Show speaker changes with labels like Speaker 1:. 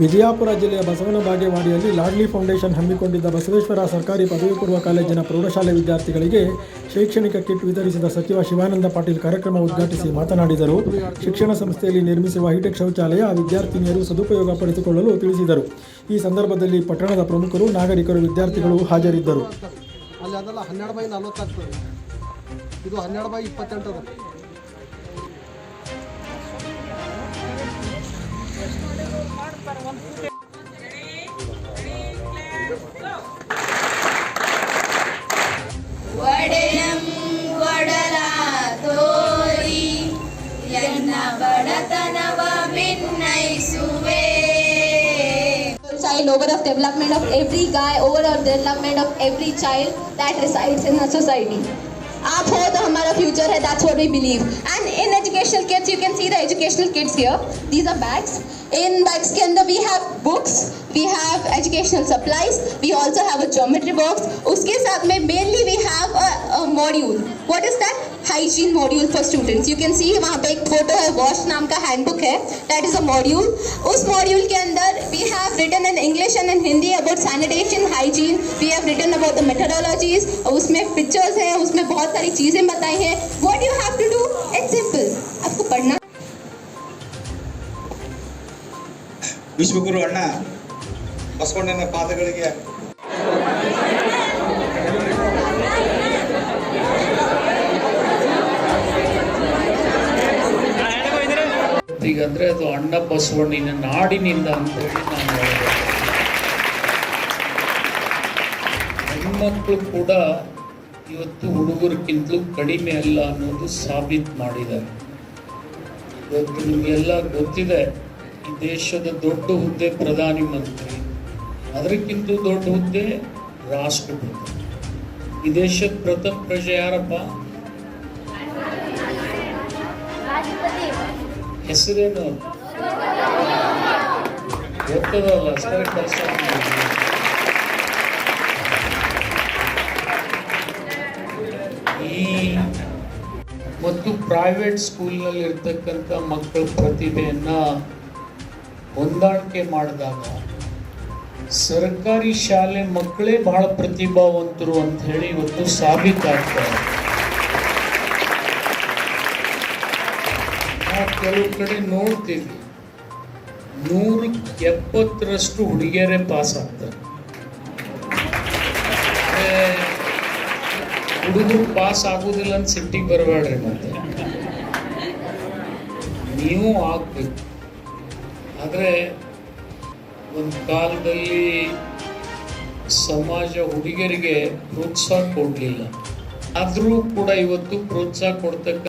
Speaker 1: ವಿಜಯಪುರ ಜಿಲ್ಲೆಯ ಬಸವನ ಬಾಗೇವಾಡಿಯಲ್ಲಿ lordly foundation ಹಮ್ಮಿಕೊಂಡಿದ್ದ ಬಸವೇಶ್ವರ ಸರ್ಕಾರಿ ಪದವಿ ಪೂರ್ವ ಕಾಲೇಜಿನ ಪ್ರೌಢಶಾಲೆ ವಿದ್ಯಾರ್ಥಿಗಳಿಗೆ ಶೈಕ್ಷಣಿಕ ಕಿಟ್ ವಿತರಿಸಿದ ಸಚಿವ ಶಿವಾನಂದ ಪಾಟೀಲ್ ಕಾರ್ಯಕ್ರಮ ಉದ್ಘಾಟಿಸಿ ಮಾತನಾಡಿದರು. ಶಿಕ್ಷಣ ಸಂಸ್ಥೆಯಲ್ಲಿ ನಿರ್ಮಿಸುವ ಹೈಟೆಕ್ ಶೌಚಾಲಯ ವಿದ್ಯಾರ್ಥಿನಿಯರು ಸದುಪಯೋಗ ಪಡೆದುಕೊಳ್ಳಲು ತಿಳಿಸಿದರು. ಈ ಸಂದರ್ಭದಲ್ಲಿ ಪಟ್ಟಣದ ಪ್ರಮುಖರು, ನಾಗರಿಕರು, ವಿದ್ಯಾರ್ಥಿಗಳು ಹಾಜರಿದ್ದರು.
Speaker 2: ಒಡೆಯಂ ಒಡಲ ತೋರಿ ಎನ್ನ ಬಡತನವ ಭಿನ್ನೈಸುವೆ
Speaker 3: child, over of development of every guy, over of development of every child that resides in our society. आप हो तो हमारा फ्यूचर है that's what we believe and in educational kits you can see the educational kits here these are bags इन bags के अंदर we have books we have educational supplies we also have a geometry box उसके साथ में mainly we have module what is that hygiene module for students you can see वहाँ पे एक photo है वॉश नाम का हैंडबुक है. दैट इज़ अ मॉड्यूल उस मॉड्यूल के अंदर we have written in English and in Hindi about sanitation hygiene we have written about the methodologies उसमें पिक्चर्स हैं, उसमें बहुत सारी चीज़ें बताई हैं. व्हाट यू हैव
Speaker 4: ವಿಶ್ವಗುರು ಅಣ್ಣ ಬಸವಣ್ಣನ ಪಾದಗಳಿಗೆ.
Speaker 5: ಈಗಂದ್ರೆ ಅದು ಅಣ್ಣ ಬಸವಣ್ಣಿನ ನಾಡಿನಿಂದ ಅಂತ ಹೇಳಿ ನಾನು ಹೆಣ್ಮಕ್ಳು ಕೂಡ ಇವತ್ತು ಹುಡುಗರಿಗಿಂತಲೂ ಕಡಿಮೆ ಅಲ್ಲ ಅನ್ನೋದು ಸಾಬೀತು ಮಾಡಿದ್ದಾರೆ. ಇವತ್ತು ನಿಮಗೆಲ್ಲ ಗೊತ್ತಿದೆ. ಈ ದೇಶದ ದೊಡ್ಡ ಹುದ್ದೆ ಪ್ರಧಾನಿ ಮಂತ್ರಿ. ಅದಕ್ಕಿಂತ ದೊಡ್ಡ ಹುದ್ದೆ ರಾಷ್ಟ್ರಪತಿ. ಈ ದೇಶದ ಪ್ರಥಮ ಪ್ರಜೆ ಯಾರಪ್ಪ? ಹೆಸರೇನು? ಗೊತ್ತದಲ್ಲ ಸರಿ ಕೆಲಸ ಈ ಮತ್ತು ಪ್ರೈವೇಟ್ ಸ್ಕೂಲ್ನಲ್ಲಿ ಇರ್ತಕ್ಕಂಥ ಮಕ್ಕಳ ಪ್ರತಿಭೆಯನ್ನ ಹೊಂದಾಣಿಕೆ ಮಾಡಿದಾಗ ಸರ್ಕಾರಿ ಶಾಲೆ ಮಕ್ಕಳೇ ಬಹಳ ಪ್ರತಿಭಾವಂತರು ಅಂತ ಹೇಳಿ ಇವತ್ತು ಸಾಬೀತಾಗ್ತಾರೆ. ನಾವು ಕೆಲವು ಕಡೆ ನೋಡ್ತೀವಿ ನೂರಕ್ಕೆ ಎಪ್ಪತ್ತರಷ್ಟು ಹುಡುಗಿಯರೇ ಪಾಸ್ ಆಗ್ತಾರೆ. ಹುಡುಗರು ಪಾಸ್ ಆಗುದಿಲ್ಲ ಅಂತ ಸಿಟ್ಟಿಗೆ ಬರಬೇಡ್ರಿ ಮತ್ತೆ. ನೀವು ಆಗ್ಬೇಕು. ಆದರೆ ಒಂದು ಕಾಲದಲ್ಲಿ ಸಮಾಜ ಹುಡುಗಿಯರಿಗೆ ಪ್ರೋತ್ಸಾಹ ಕೊಡಲಿಲ್ಲ. ಆದರೂ ಕೂಡ ಇವತ್ತು ಪ್ರೋತ್ಸಾಹ ಕೊಡ್ತಕ್ಕಂಥ